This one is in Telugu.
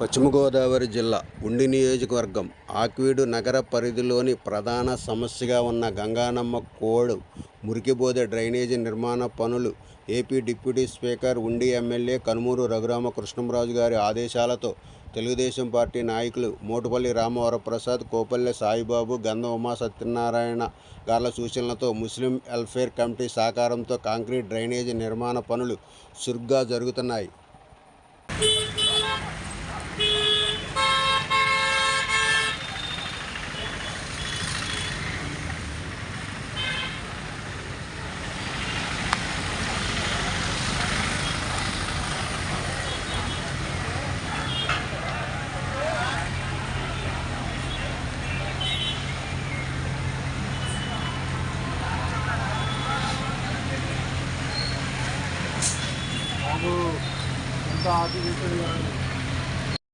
పశ్చిమ గోదావరి జిల్లా ఉండి నియోజకవర్గం ఆక్వీడు నగర పరిధిలోని ప్రధాన సమస్యగా ఉన్న గంగానమ్మ కోడు మురికిబోదే డ్రైనేజీ నిర్మాణ పనులు AP deputy speaker Undi MLA Kanumuru Raghurama Krishnamraju గారి ఆదేశాలతో తెలుగుదేశం పార్టీ నాయకులు మోటుపల్లి రామవరప్రసాద్ కోపల్లె సాయిబాబు గంధ ఉమా సత్యనారాయణ గార్ల సూచనలతో ముస్లిం వెల్ఫేర్ కమిటీ సహకారంతో కాంక్రీట్ డ్రైనేజీ నిర్మాణ పనులు చురుగ్గా జరుగుతున్నాయి. బాబు ఎంత ఆశ